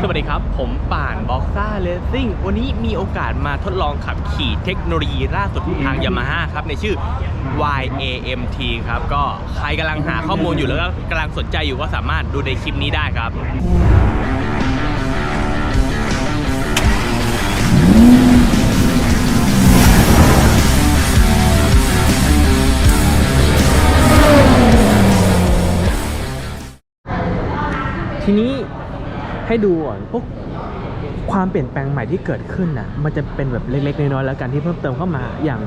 สวัสดีครับ ผมป่านบ็อกซ่าเลสซิ่งวันนี้มีโอกาสมาทดลองขับขี่เทคโนโลยีล่าสุดทางยามาฮ่าครับ ในชื่อ YAMT ครับ ก็ใครกำลังหาข้อมูลอยู่แล้วก็กำลังสนใจอยู่ก็สามารถดูในคลิปนี้ได้ครับ ให้ดูก่อนพวกความเปลี่ยนแปลงใหม่ที่เกิดขึ้นน่ะมันจะเป็นแบบเล็กๆน้อยๆแล้วกันที่เพิ่มเติมเข้ามาอย่าง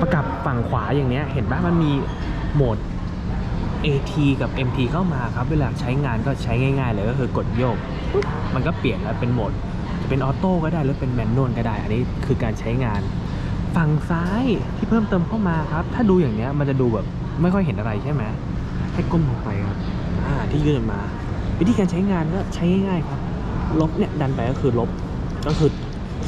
ประกับฝั่งขวาอย่างเนี้ยเห็นป่ะมันมีโหมด AT กับ MT เข้ามาครับเวลาใช้งานก็ใช้ง่าย ๆ เลยก็คือกดโยก มันก็เปลี่ยนแล้วเป็นโหมด จะเป็นออโต้ก็ได้หรือเป็นแมนนวลก็ได้ อันนี้คือการใช้งาน ฝั่งซ้ายที่เพิ่มเติมเข้ามาครับ ถ้าดูอย่างเนี้ยมันจะดูแบบไม่ค่อยเห็นอะไรใช่ไหมให้ก้มลงไปครับอ่าที่ยื่นมา วิธีการใช้งานก็ใช้ง่ายๆครับ ลบเนี่ยดันไปก็คือลบก็คือ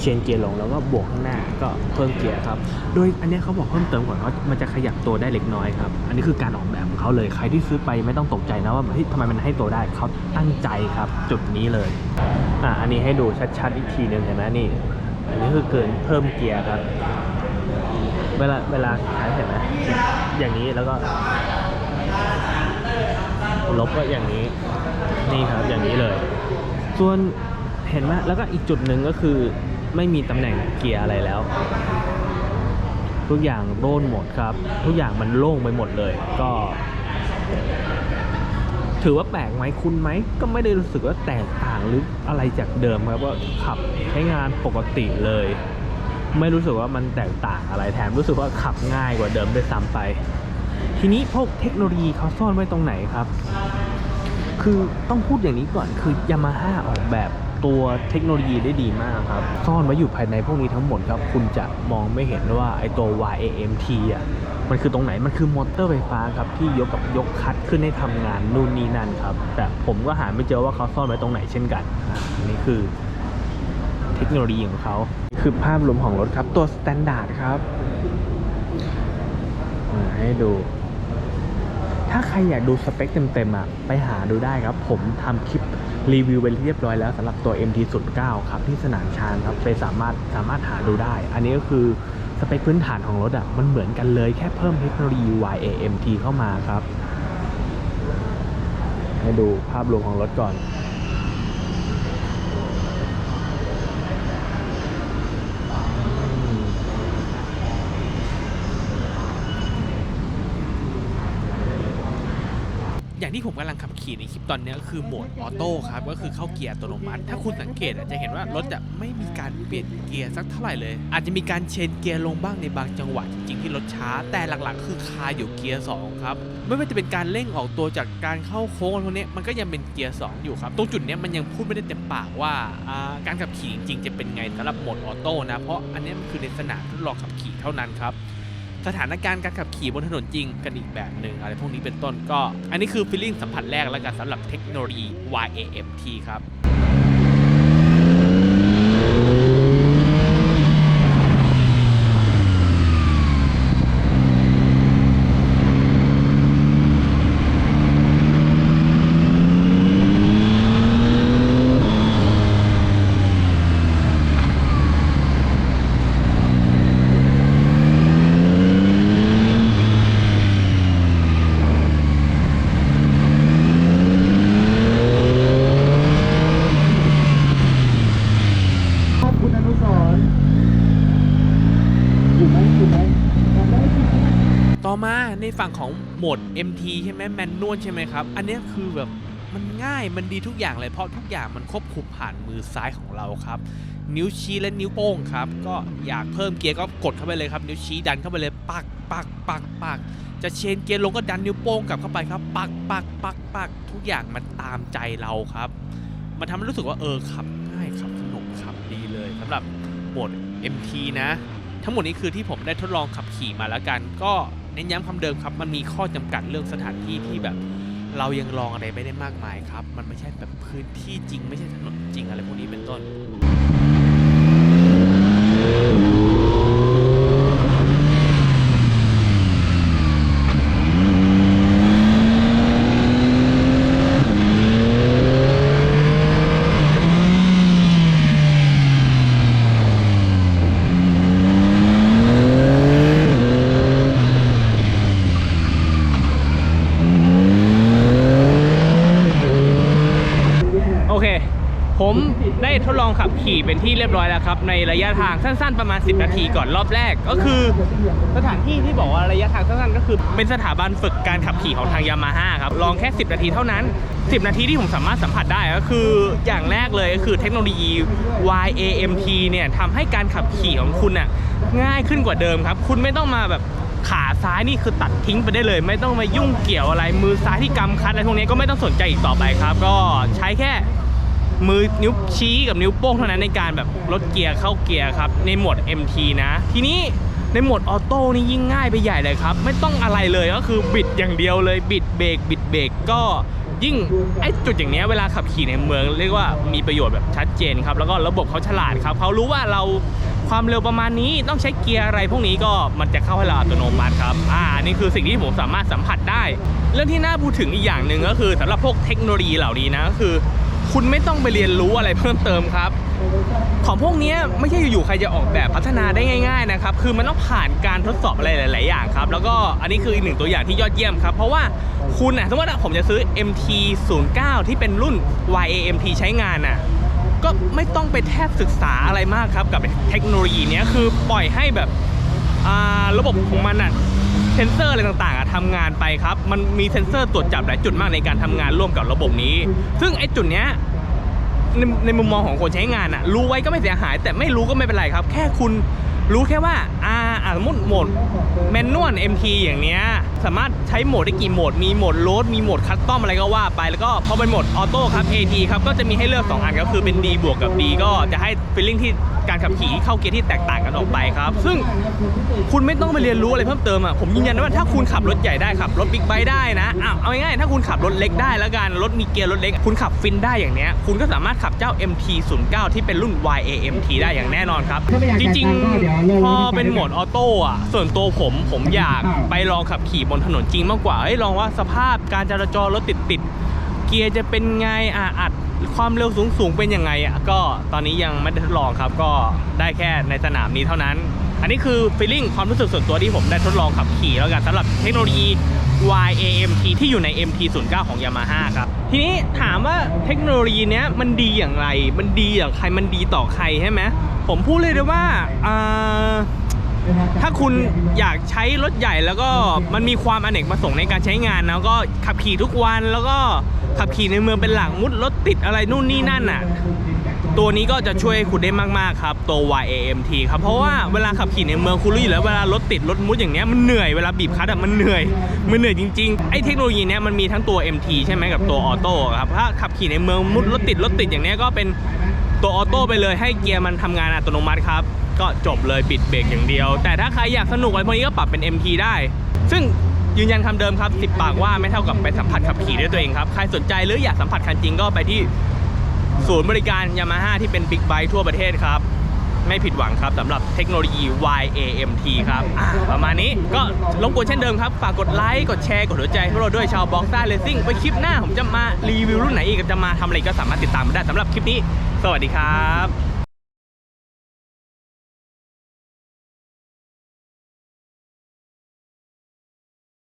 เชนเกียร์ลงแล้วก็บวกข้างหน้าก็เพิ่มเกียร์ครับ โดยอันนี้เขาบอกเพิ่มเติมก่อนว่ามันจะขยับตัวได้เล็กน้อยครับ อันนี้คือการออกแบบของเขาเลยใครที่ซื้อไปไม่ต้องตกใจนะว่าเฮ้ยทำไมมันให้ตัวได้เขาตั้งใจครับ จุดนี้เลยอะอันนี้ให้ดูชัดๆอีกทีหนึ่งเห็นไหมนี่ อันนี้คือเกินเพิ่มเกียร์ครับ เวลาเวลาใช้เห็นไหมอย่างนี้แล้วก็ลบก็อย่างนี้ นี่ครับอย่างนี้เลย ส่วนเห็นไหมแล้วก็อีกจุดหนึ่งก็คือไม่มีตำแหน่งเกียร์อะไรแล้ว ทุกอย่างโล่นหมดครับ ทุกอย่างมันโล่งไปหมดเลย ก็ ถือว่าแปลกไหมคุณไหม ก็ไม่ได้รู้สึกว่าแตกต่างหรืออะไรจากเดิมครับว่าขับใช้งานปกติเลย ไม่รู้สึกว่ามันแตกต่างอะไรแถมรู้สึกว่าขับง่ายกว่าเดิมด้วยซ้ำไป ทีนี้พวกเทคโนโลยีเขาซ่อนไว้ตรงไหนครับ คือต้องพูดอย่างนี้ก่อนคือยามาฮ่าออกแบบตัวเทคโนโลยีได้ดีมากครับ ซ่อนไว้อยู่ภายในพวกนี้ทั้งหมดครับ คุณจะมองไม่เห็นว่าไอตัว YAMT อะมันคือตรงไหน มันคือมอเตอร์ไฟฟ้าครับที่ยกกับยกคัดขึ้นให้ทำงานนู่นนี่นั่นครับ แต่ผมก็หาไม่เจอว่าเขาซ่อนไว้ตรงไหนเช่นกันอันนี้คือเทคโนโลยีของเขา คือภาพรวมของรถครับ ตัวสแตนดาร์ดครับ ให้ดู ถ้าใครอยากดูสเปคเต็มๆอะไปหาดูได้ครับ ผมทำคลิปรีวิวไปเรียบร้อยแล้วสำหรับตัว MT09 ครับ ที่สนามชานครับไปสามารถสามารถหาดูได้ อันนี้ก็คือสเปคพื้นฐานของรถอะมันเหมือนกันเลยแค่เพิ่มเทคโนโลยี YAMT เข้ามาครับ ให้ดูภาพรวมของรถก่อน อย่างที่ผมกำลังขับขี่ในคลิปตอนนี้ก็คือโหมดออโต้ครับก็คือเข้าเกียร์อัตโนมัติ ถ้าคุณสังเกตจะเห็นว่ารถจะไม่มีการเปลี่ยนเกียร์สักเท่าไหร่เลย อาจจะมีการเชนเกียร์ลงบ้างในบางจังหวะจริงๆที่รถช้า แต่หลักๆ คือคาอยู่เกียร์2ครับไม่ว่าจะเป็นการเร่งออกตัวจากการเข้าโค้งอะไรพวกนี้มันก็ยังเป็นเกียร์2อยู่ครับตรงจุดนี้มันยังพูดไม่ได้เต็มปากว่าการขับขี่จริงๆจะเป็นไงสำหรับโหมดออโต้นะเพราะอันนี้มันคือในสนามทดลองขับขี่เท่านั้นครับ สถานการณ์การขับขี่บนถนนจริงกันอีกแบบหนึ่งอะไรพวกนี้เป็นต้นก็ อันนี้คือฟีลลิ่งสัมผัสแรกแล้วกันสำหรับเทคโนโลยี YAMT ครับครับคุณอนุสรณ์อยู่ไหมอยู่ไหมจำได้สิ ต่อมาในฝั่งของโห มด MT ใช่ไหมแมนนวลใช่ไหมครับ อันนี้คือแบบมันง่ายมันดีทุกอย่างเลยเพราะทุกอย่างมันควบคุมผ่านมือซ้ายของเราครับ นิ้วชี้และนิ้วโป้งครับ ก็อยากเพิ่มเกียร์ก็กดเข้าไปเลยครับ นิ้วชี้ดันเข้าไปเลยปักปักปักปักจะเชนเกียร์ลงก็ดันนิ้วโป้งกลับเข้าไปครับ ปักปักปักปักทุกอย่างมันตามใจเราครับ มันทำให้รู้สึกว่าเออขับง่ายขับสนุกขับดีเลยสำหรับโหมด MT นะ ทั้งหมดนี้คือที่ผมได้ทดลองขับขี่มาแล้วกันก็ เน้นย้ำคำเดิมครับ มันมีข้อจำกัดเรื่องสถานที่ที่แบบ เรายังลองอะไรไม่ได้มากมายครับ มันไม่ใช่แบบพื้นที่จริง ไม่ใช่ถนนจริงอะไรพวกนี้เป็นต้น ผมได้ทดลอง ขี่เป็นที่เรียบร้อยแล้วครับ ในระยะทางสั้นๆประมาณ 10 นาทีก่อนรอบแรก ก็คือสถานที่ที่บอกว่าระยะทางสั้นๆก็คือ เป็นสถาบันฝึกการขับขี่ของทางยามาฮ่าครับลองแค่ 10 นาทีเท่านั้น 10 นาทีที่ผมสามารถสัมผัสได้ก็คืออย่างแรกเลยก็คือเทคโนโลยี YAMT เนี่ยทำให้การขับขี่ของคุณน่ะง่ายขึ้นกว่าเดิมครับ คุณไม่ต้องมาแบบขาซ้ายนี่คือตัดทิ้งไปได้เลย ไม่ต้องมายุ่งเกี่ยวอะไรมือซ้ายที่กำคัดอะไรพวกนี้ก็ไม่ต้องสนใจอีกต่อไปครับ ก็ใช้แค่ มือนิ้วชี้กับนิ้วโป้งเท่านั้นในการแบบลดเกียร์เข้าเกียร์ครับ ในโหมด MT นะ ทีนี้ในโหมดออโต้นี่ยิ่งง่ายไปใหญ่เลยครับ ไม่ต้องอะไรเลยก็คือบิดอย่างเดียวเลยบิดเบรกบิดเบรกก็ยิ่งไอ้จุดอย่างเนี้ยเวลาขับขี่ในเมือง เรียกว่ามีประโยชน์แบบชัดเจนครับ แล้วก็ระบบเขาฉลาดครับเขารู้ว่าเราความเร็วประมาณนี้ต้องใช้เกียร์อะไรพวกนี้ก็มันจะเข้าให้เราอัตโนมัติครับอ่านี่คือสิ่งที่ผมสามารถสัมผัสได้ เรื่องที่น่าพูดถึงอีกอย่างหนึ่งก็คือสำหรับพวกเทคโนโลยีเหล่านี้นะก็คือ คุณไม่ต้องไปเรียนรู้อะไรเพิ่มเติมครับ ของพวกนี้ไม่ใช่อยู่ๆใครจะออกแบบพัฒนาได้ง่ายๆนะครับ คือมันต้องผ่านการทดสอบอะไรหลาย ๆ อย่างครับ แล้วก็อันนี้คืออีกหนึ่งตัวอย่างที่ยอดเยี่ยมครับ เพราะว่าคุณนะสมมติว่าผมจะซื้อ MT 0 9 ที่เป็นรุ่น YAMT ใช้งานน่ะก็ไม่ต้องไปแทบศึกษาอะไรมากครับกับเทคโนโลยีนี้คือปล่อยให้แบบระบบของมันอะ เซนเซอร์อะไรต่างๆอะทำงานไปครับ มันมีเซนเซอร์ตรวจจับหลายจุดมากในการทำงานร่วมกับระบบนี้ ซึ่งไอ้จุดเนี้ยในในมุมมองของคนใช้งานอะรู้ไว้ก็ไม่เสียหาย แต่ไม่รู้ก็ไม่เป็นไรครับ แค่คุณรู้แค่ว่าอ่าอ่าสมมติโหมดแมนนวล MT อย่างเนี้ยสามารถใช้โหมดได้กี่โหมด มีโหมดโรดมีโหมดคัสตอมอะไรก็ว่าไป แล้วก็พอเป็นโหมดออโต้ครับ AT ครับ ก็จะมีให้เลือก 2 อันก็คือเป็น D บวกกับ D ก็จะให้ฟีลลิ่งที่การขับขี่ที่เข้าเกียร์ที่แตกต่างกันออกไปครับ ซึ่งคุณไม่ต้องไปเรียนรู้อะไรเพิ่มเติมอะ ผมยืนยันว่าถ้าคุณขับรถใหญ่ได้ขับรถบิ๊กไบค์ได้นะอ้าวเอาง่ายๆถ้าคุณขับรถเล็กได้แล้วกัน รถมีเกียร์รถเล็ก คุณขับฟินได้อย่างเนี้ย คุณก็สามารถขับเจ้า MT 0 9 ที่เป็นรุ่น YAMT ได้อย่างแน่นอนครับ จริงๆ พอเป็นโหมดออโต้อะ ส่วนตัวผมผมอยากไปลองขับขี่บนถนนจริงมากกว่าเฮ้ยลองว่าสภาพการจราจรรถติดติดเกียร์จะเป็นไงอะอัดความเร็วสูงสูงเป็นยังไงอะก็ตอนนี้ยังไม่ได้ทดลองครับ ก็ได้แค่ในสนามนี้เท่านั้น อันนี้คือฟีลลิ่งความรู้สึกส่วนตัวที่ผมได้ทดลองขับขี่แล้วกันสำหรับเทคโนโลยี YAMT ที่อยู่ใน MT09 ของ Yamaha ครับ ทีนี้ถามว่าเทคโนโลยีเนี้ยมันดีอย่างไร มันดีอย่างใครมันดีต่อใครใช่ไหมผมพูดเลยเลยว่าอ่า ถ้าคุณอยากใช้รถใหญ่แล้วก็มันมีความอเนกประสงค์ในการใช้งานแล้วก็ขับขี่ทุกวันแล้วก็ขับขี่ในเมืองเป็นหลักมุดรถติดอะไรนู่นนี่นั่นน่ะตัวนี้ก็จะช่วยคุณได้มาก ๆ ครับ ตัว YAMT ครับ เพราะว่าเวลาขับขี่ในเมืองคุณรู้อยู่แล้วเวลารถติดรถมุดอย่างเนี้ยมันเหนื่อยเวลาบีบคัตช์อะมันเหนื่อย มันเหนื่อยจริง ๆ ไอ้เทคโนโลยีเนี้ยมันมีทั้งตัว MT ใช่ไหมกับตัวออโต้ครับ ถ้าขับขี่ในเมืองมุดรถติดรถติดอย่างเนี้ยก็เป็นตัวออโต้ไปเลยให้เกียร์มันทำงานอัตโนมัติครับ ก็จบเลยปิดเบรกอย่างเดียว แต่ถ้าใครอยากสนุกอะไรพวกนี้ก็ปรับเป็น MT ได้ ซึ่งยืนยันคำเดิมครับ10ปากว่าไม่เท่ากับไปสัมผัสขับขี่ด้วยตัวเองครับใครสนใจหรืออยากสัมผัสคันจริงก็ไปที่ศูนย์บริการยามาฮ่าที่เป็นบิ๊กไบค์ทั่วประเทศครับ ไม่ผิดหวังครับสำหรับเทคโนโลยี YAMT ครับประมาณนี้ก็รบกวนเช่นเดิมครับ ฝากกดไลค์กดแชร์กดหัวใจให้เราด้วยชาวบ็อกซ่าเลสซิ่งไปคลิปหน้าผมจะมารีวิวรุ่นไหนอีกจะมาทำอะไรก็สามารถติดตามได้สำหรับคลิปนี้ สวัสดีครับ